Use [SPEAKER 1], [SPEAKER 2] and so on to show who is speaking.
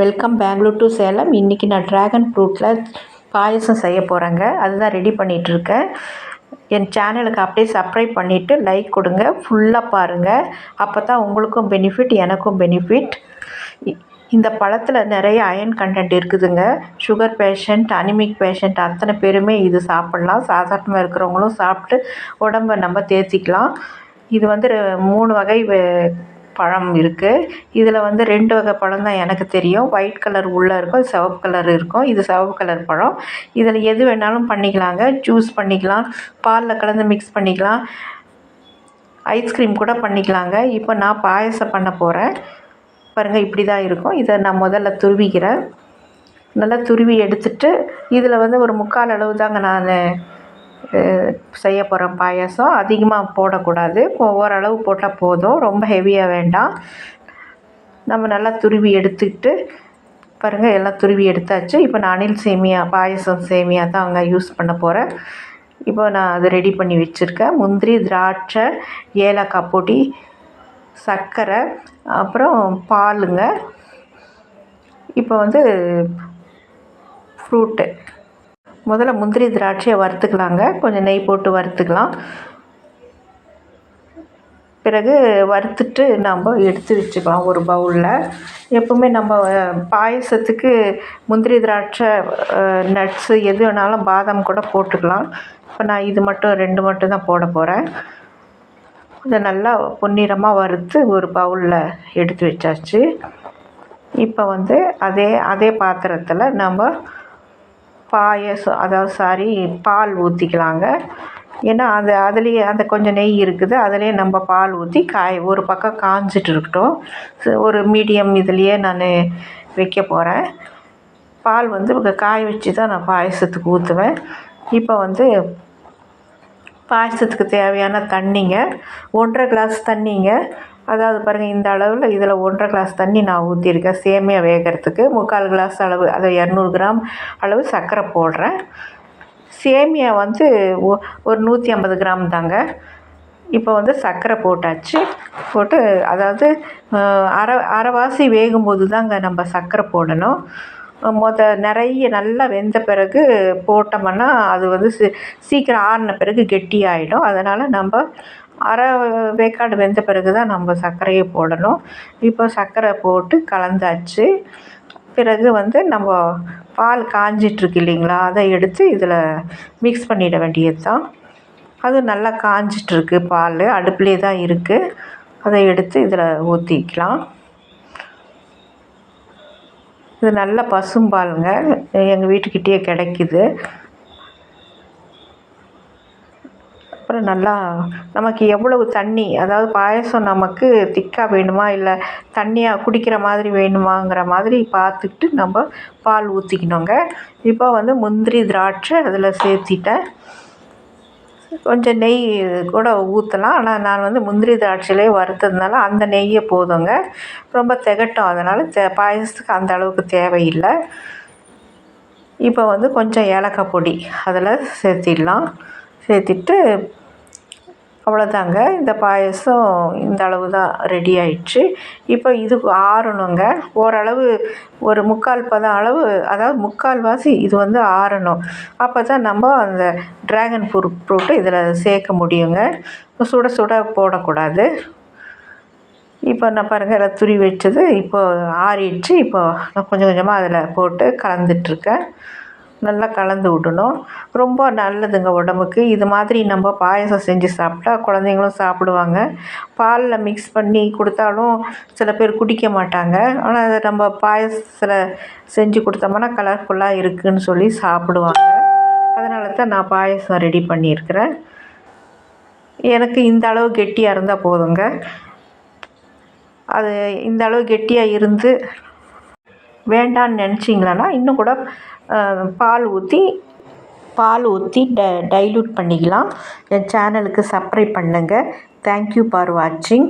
[SPEAKER 1] Welcome Bangalore to Salem இன்றைக்கி நான் dragon ஃப்ரூட்டில் பாயசம் செய்ய போகிறேங்க அதுதான் ரெடி பண்ணிகிட்ருக்கேன் என் சேனலுக்கு அப்படியே சப்ஸ்கிரைப் பண்ணிவிட்டு லைக் கொடுங்க. ஃபுல்லாக பாருங்கள் அப்போ தான் உங்களுக்கும் பெனிஃபிட் எனக்கும் பெனிஃபிட் இந்த பழத்தில் நிறைய அயன் கண்டென்ட் இருக்குதுங்க. சுகர் பேஷண்ட் அனிமிக் பேஷண்ட் அத்தனை பேருமே இது சாப்பிட்லாம். சாதாரணமாக இருக்கிறவங்களும் சாப்பிட்டு உடம்ப நம்ம தேர்த்திக்கலாம் இது வந்து மூணு வகை பழம் இருக்குது இதில் வந்து ரெண்டு வகை பழம் தான் எனக்கு தெரியும். ஒயிட் கலர் உள்ளே இருக்கும் சிவப்பு கலர் இருக்கும். இது சிவப்பு கலர் பழம். இதில் எது வேணாலும் பண்ணிக்கலாங்க. ஜூஸ் பண்ணிக்கலாம். பாலில் கலந்து மிக்ஸ் பண்ணிக்கலாம். ஐஸ்கிரீம் கூட பண்ணிக்கலாங்க. இப்போ நான் பாயசம் பண்ண போகிறேன் பாருங்கள் இப்படி தான் இருக்கும். இதை நான் முதல்ல துருவிக்கிறேன். நல்லா துருவி எடுத்துட்டு இதில் வந்து ஒரு முக்கால் அளவு தாங்க நான் செய்ய போகிற பாயாசம் அதிகமாக போடக்கூடாது. ஓரளவு போட்டால் போதும். ரொம்ப ஹெவியாக வேண்டாம். நம்ம நல்லா துருவி எடுத்துக்கிட்டு பாருங்கள் எல்லாம் துருவி எடுத்தாச்சு. இப்போ நான் அணில் சேமியா பாயசம் சேமியா தான் அங்கே யூஸ் பண்ண போகிறேன் இப்போ நான் அது ரெடி பண்ணி வச்சுருக்கேன். முந்திரி திராட்சை ஏலக்காய் பொடி சர்க்கரை அப்புறம் பாலுங்க. இப்போ வந்து ஃப்ரூட்டு. முதல்ல முந்திரி திராட்சையை வறுத்துக்கலாங்க. கொஞ்சம் நெய் போட்டு வறுத்துக்கலாம். பிறகு வறுத்துட்டு நம்ம எடுத்து வச்சுக்கலாம் ஒரு பவுலில். எப்போவுமே நம்ம பாயசத்துக்கு முந்திரி திராட்சை நட்ஸு எது வேணாலும் பாதாம் கூட போட்டுக்கலாம். இப்போ நான் இது மட்டும் ரெண்டு மட்டும் தான் போட போகிறேன் இதை நல்லா பொன்னிறமாக வறுத்து ஒரு பவுலில் எடுத்து வச்சாச்சு. இப்போ வந்து அதே அதே பாத்திரத்தில் நம்ம பாயசம் அதாவது சாரி பால் ஊற்றிக்கலாங்க ஏன்னா அது அதுலேயே அந்த கொஞ்சம் நெய் இருக்குது அதிலே நம்ம பால் ஊற்றி காய் ஒரு பக்கம் காஞ்சிட்டு இருக்கட்டும். ஒரு மீடியம் இதுலேயே நான் வைக்க போகிறேன் பால் வந்து காய வச்சு தான் நான் பாயசத்துக்கு ஊற்றுவேன் இப்போ வந்து பாயசத்துக்கு தேவையான தண்ணிங்க ஒன்றரை கிளாஸ் தண்ணிங்க அதாவது பாருங்கள் இந்த அளவில் இதில் ஒன்றரை கிளாஸ் தண்ணி நான் ஊற்றிருக்கேன் சேமியா வேகிறதுக்கு. முக்கால் கிளாஸ் அளவு அதை இரநூறு கிராம் அளவு சர்க்கரை போடுறேன். சேமியா வந்து ஒ ஒரு நூற்றி ஐம்பது கிராம் தாங்க. இப்போ வந்து சர்க்கரை போட்டாச்சு. போட்டு அதாவது அரை அரைவாசி வேகும்போது தாங்க நம்ம சர்க்கரை போடணும். மொத நிறைய நல்லா வெந்த பிறகு போட்டோம்னா அது வந்து சீக்கிரம் ஆறின பிறகு கெட்டியாகிடும் அதனால் நம்ம அரை வேக்காடு வெந்த பிறகு தான் நம்ம சர்க்கரையை போடணும். இப்போ சர்க்கரை போட்டு கலந்தாச்சு. பிறகு வந்து நம்ம பால் காஞ்சிட்ருக்கு இல்லைங்களா? அதை எடுத்து இதில் மிக்ஸ் பண்ணிட வேண்டியது தான் அது நல்லா காஞ்சிட்ருக்கு பால். அடுப்புலேயே தான் இருக்குது அதை எடுத்து இதில் ஊற்றிக்கலாம் இது நல்ல பசும்பாலுங்க. எங்கள் வீட்டுக்கிட்டேயே கிடைக்கிது. அப்புறம் நல்லா நமக்கு எவ்வளவு தண்ணி அதாவது பாயசம் நமக்கு திக்காக வேணுமா இல்லை தண்ணியாக குடிக்கிற மாதிரி வேணுமாங்கிற மாதிரி பார்த்துக்கிட்டு நம்ம பால் ஊற்றிக்கணுங்க இப்போ வந்து முந்திரி திராட்சை அதில் சேர்த்திட்டேன். கொஞ்சம் நெய் கூட ஊற்றலாம் ஆனால் நான் வந்து முந்திரி திராட்சையிலே வறுத்ததுனால அந்த நெய்யை போதுங்க. ரொம்ப திகட்டும். அதனால் தே பாயசத்துக்கு அந்த அளவுக்கு தேவையில்லை. இப்போ வந்து கொஞ்சம் ஏலக்காய் பொடி அதில் சேர்த்திடலாம். சேர்த்திட்டு அவ்வளோதாங்க. இந்த பாயசம் இந்த அளவு தான் ரெடி ஆயிடுச்சு. இப்போ இது ஆறணுங்க. ஓரளவு ஒரு முக்கால் பதம் அளவு அதாவது முக்கால்வாசி இது வந்து ஆறணும். அப்போ தான் நம்ம அந்த ட்ராகன் ஃப்ரூட் ஃப்ரூட்டு இதில் சேர்க்க முடியுங்க. சுட சுட போடக்கூடாது. இப்போ நான் பாருங்கள் எல்லாம் துரி வச்சது. இப்போ ஆறிடுச்சு. இப்போ நான் கொஞ்சம் கொஞ்சமாக அதில் போட்டு கலந்துட்டுருக்கேன். நல்லா கலந்து விடணும். ரொம்ப நல்லதுங்க உடம்புக்கு. இது மாதிரி நம்ம பாயசம் செஞ்சு சாப்பிட்டா குழந்தைங்களும் சாப்பிடுவாங்க. பாலில் மிக்ஸ் பண்ணி கொடுத்தாலும் சில பேர் குடிக்க மாட்டாங்க. ஆனால் அதை நம்ம பாயசத்தில் செஞ்சு கொடுத்தோம்னா கலர்ஃபுல்லாக இருக்குதுன்னு சொல்லி சாப்பிடுவாங்க. அதனால தான் நான் பாயசம் ரெடி பண்ணியிருக்கிறேன். எனக்கு இந்த அளவு கெட்டியாக இருந்தால் போதுங்க. அது இந்த அளவு கெட்டியாக இருந்து வேண்டான்னு நினச்சிங்களான்னா இன்னும் கூட பால் ஊற்றி பால் ஊற்றி ட டைல்யூட் பண்ணிக்கலாம். என் சேனலுக்கு சப்ஸ்கிரைப் பண்ணுங்கள் தேங்க்யூ ஃபார் வாட்சிங்